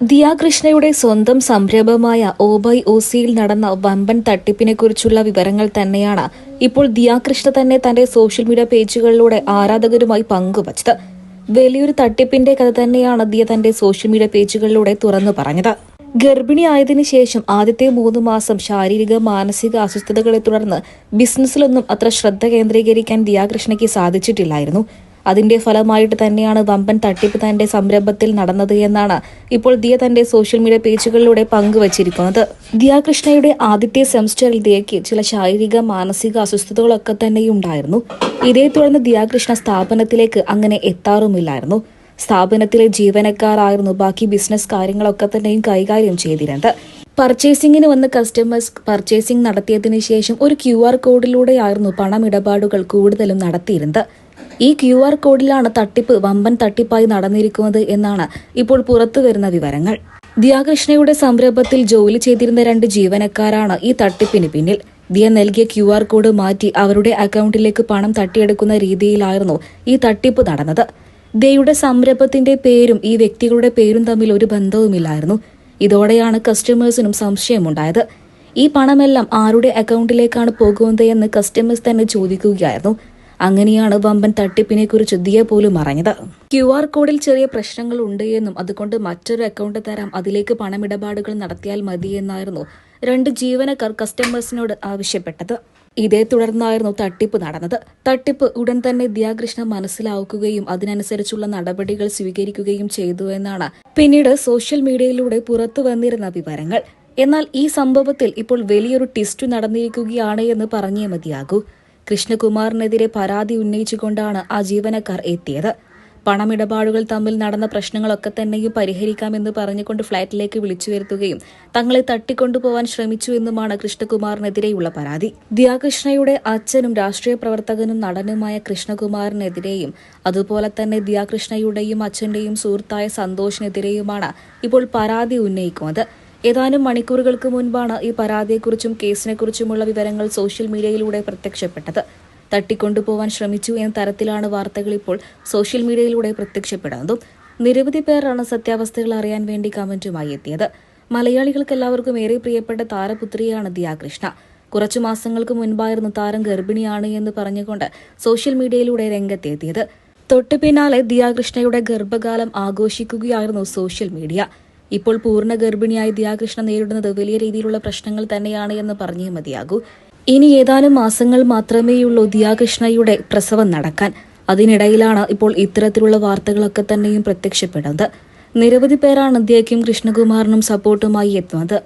ദിയാകൃഷ്ണയുടെ സ്വന്തം സംരംഭമായ ഓബൈ ഒസിയിൽ നടന്ന വമ്പൻ തട്ടിപ്പിനെക്കുറിച്ചുള്ള വിവരങ്ങൾ തന്നെയാണ് ഇപ്പോൾ ദിയാകൃഷ്ണ തന്നെ തന്റെ സോഷ്യൽ മീഡിയ പേജുകളിലൂടെ ആരാധകരുമായി പങ്കുവച്ചത്. വലിയൊരു തട്ടിപ്പിന്റെ കഥ തന്നെയാണ് ദിയ തന്റെ സോഷ്യൽ മീഡിയ പേജുകളിലൂടെ തുറന്നു പറഞ്ഞത്. ഗർഭിണിയായതിനു ശേഷം ആദ്യത്തെ മൂന്ന് മാസം ശാരീരിക മാനസിക അസ്വസ്ഥതകളെ തുടർന്ന് ബിസിനസ്സിലൊന്നും അത്ര ശ്രദ്ധ കേന്ദ്രീകരിക്കാൻ ദിയാകൃഷ്ണയ്ക്ക് സാധിച്ചിട്ടില്ലായിരുന്നു. അതിന്റെ ഫലമായിട്ട് തന്നെയാണ് വമ്പൻ തട്ടിപ്പ് തന്റെ സംരംഭത്തിൽ നടന്നത് എന്നാണ് ഇപ്പോൾ ദിയ തന്റെ സോഷ്യൽ മീഡിയ പേജുകളിലൂടെ പങ്കുവച്ചിരിക്കുന്നത്. ദിയാകൃഷ്ണയുടെ ആദ്യത്തെ സെമസ്റ്ററിൽ ദിയയ്ക്ക് ചില ശാരീരിക മാനസിക അസ്വസ്ഥതകളൊക്കെ തന്നെയുണ്ടായിരുന്നു. ഇതേ തുടർന്ന് ദിയാകൃഷ്ണ സ്ഥാപനത്തിലേക്ക് അങ്ങനെ എത്താറുമില്ലായിരുന്നു. സ്ഥാപനത്തിലെ ജീവനക്കാരായിരുന്നു ബാക്കി ബിസിനസ് കാര്യങ്ങളൊക്കെ തന്നെയും കൈകാര്യം ചെയ്തിരുന്നത്. പർച്ചേസിംഗിന് വന്ന് കസ്റ്റമേഴ്സ് പർച്ചേസിംഗ് നടത്തിയതിനു ശേഷം ഒരു ക്യു ആർ കോഡിലൂടെയായിരുന്നു പണമിടപാടുകൾ കൂടുതലും നടത്തിയിരുന്നത്. ഈ ക്യു ആർ കോഡിലാണ് തട്ടിപ്പ് വമ്പൻ തട്ടിപ്പായി നടന്നിരിക്കുന്നത് എന്നാണ് ഇപ്പോൾ പുറത്തു വരുന്ന വിവരങ്ങൾ. ദിയാകൃഷ്ണയുടെ സംരംഭത്തിൽ ജോലി ചെയ്തിരുന്ന രണ്ട് ജീവനക്കാരാണ് ഈ തട്ടിപ്പിന് പിന്നിൽ. ദിയ നൽകിയ ക്യു ആർ കോഡ് മാറ്റി അവരുടെ അക്കൗണ്ടിലേക്ക് പണം തട്ടിയെടുക്കുന്ന രീതിയിലായിരുന്നു ഈ തട്ടിപ്പ് നടന്നത്. ദയുടെ സംരംഭത്തിന്റെ പേരും ഈ വ്യക്തികളുടെ പേരും തമ്മിൽ ഒരു ബന്ധവുമില്ലായിരുന്നു. ഇതോടെയാണ് കസ്റ്റമേഴ്സിനും സംശയമുണ്ടായത്. ഈ പണമെല്ലാം ആരുടെ അക്കൗണ്ടിലേക്കാണ് പോകുന്നത് എന്ന് കസ്റ്റമേഴ്സ് തന്നെ ചോദിക്കുകയായിരുന്നു. അങ്ങനെയാണ് വമ്പൻ തട്ടിപ്പിനെ കുറിച്ച് ദിയ പോലും അറിഞ്ഞത്. ക്യു ആർ കോഡിൽ ചെറിയ പ്രശ്നങ്ങൾ ഉണ്ട് എന്നും അതുകൊണ്ട് മറ്റൊരു അക്കൗണ്ട് തരാം. അതിലേക്ക് പണമിടപാടുകൾ നടത്തിയാൽ മതിയെന്നായിരുന്നു രണ്ട് ജീവനക്കാർ കസ്റ്റമേഴ്സിനോട് ആവശ്യപ്പെട്ടത്. ഇതേ തുടർന്നായിരുന്നു തട്ടിപ്പ് നടന്നത്. തട്ടിപ്പ് ഉടൻ തന്നെ ദിയാകൃഷ്ണ മനസ്സിലാക്കുകയും അതിനനുസരിച്ചുള്ള നടപടികൾ സ്വീകരിക്കുകയും ചെയ്തു എന്നാണ് പിന്നീട് സോഷ്യൽ മീഡിയയിലൂടെ പുറത്തു വന്നിരുന്ന വിവരങ്ങൾ. എന്നാൽ ഈ സംഭവത്തിൽ ഇപ്പോൾ വലിയൊരു ടിസ്റ്റ് നടന്നിരിക്കുകയാണ് എന്ന് പറഞ്ഞേ മതിയാകൂ. കൃഷ്ണകുമാറിനെതിരെ പരാതി ഉന്നയിച്ചുകൊണ്ടാണ് ആ ജീവനക്കാർ എത്തിയത്. പണമിടപാടുകൾ തമ്മിൽ നടന്ന പ്രശ്നങ്ങളൊക്കെ തന്നെയും പരിഹരിക്കാമെന്ന് പറഞ്ഞുകൊണ്ട് ഫ്ളാറ്റിലേക്ക് വിളിച്ചു വരുത്തുകയും തങ്ങളെ തട്ടിക്കൊണ്ടുപോവാൻ ശ്രമിച്ചു എന്നുമാണ് കൃഷ്ണകുമാറിനെതിരെയുള്ള പരാതി. ദിയാകൃഷ്ണയുടെ അച്ഛനും രാഷ്ട്രീയ പ്രവർത്തകനും നടനുമായ കൃഷ്ണകുമാറിനെതിരെയും അതുപോലെ തന്നെ ദിയാകൃഷ്ണയുടെയും അച്ഛന്റെയും സുഹൃത്തായ സന്തോഷിനെതിരെയുമാണ് ഇപ്പോൾ പരാതി ഉന്നയിക്കുന്നത്. ഏതാനും മണിക്കൂറുകൾക്ക് മുൻപാണ് ഈ പരാതിയെക്കുറിച്ചും കേസിനെക്കുറിച്ചുമുള്ള വിവരങ്ങൾ സോഷ്യൽ മീഡിയയിലൂടെ പ്രത്യക്ഷപ്പെട്ടത്. തട്ടിക്കൊണ്ടുപോവാൻ ശ്രമിച്ചു എന്ന തരത്തിലാണ് വാർത്തകൾ ഇപ്പോൾ സോഷ്യൽ മീഡിയയിലൂടെ പ്രത്യക്ഷപ്പെടുന്നതും. നിരവധി പേരാണ് സത്യാവസ്ഥകൾ അറിയാൻ വേണ്ടി കമന്റുമായി എത്തിയത്. മലയാളികൾക്ക് എല്ലാവർക്കും ഏറെ പ്രിയപ്പെട്ട താരപുത്രിയാണ് ദിയാകൃഷ്ണ. കുറച്ചു മാസങ്ങൾക്ക് മുൻപായിരുന്നു താരം ഗർഭിണിയാണ് എന്ന് പറഞ്ഞുകൊണ്ട് സോഷ്യൽ മീഡിയയിലൂടെ രംഗത്തെത്തിയത്. തൊട്ടു പിന്നാലെ ദിയാകൃഷ്ണയുടെ ഗർഭകാലം ആഘോഷിക്കുകയായിരുന്നു സോഷ്യൽ മീഡിയ. ഇപ്പോൾ പൂർണ ഗർഭിണിയായ ദിയാകൃഷ്ണ നേരിടുന്നത് വലിയ രീതിയിലുള്ള പ്രശ്നങ്ങൾ തന്നെയാണ് എന്ന് പറഞ്ഞേ മതിയാകൂ. ഇനി ഏതാനും മാസങ്ങൾ മാത്രമേയുള്ളൂ ദിയാകൃഷ്ണയുടെ പ്രസവം നടക്കാൻ. അതിനിടയിലാണ് ഇപ്പോൾ ഇത്തരത്തിലുള്ള വാർത്തകളൊക്കെ തന്നെയും പ്രത്യക്ഷപ്പെടുന്നത്. നിരവധി പേരാണ് ദിയയ്ക്കും കൃഷ്ണകുമാറിനും സപ്പോർട്ടുമായി എത്തുന്നത്.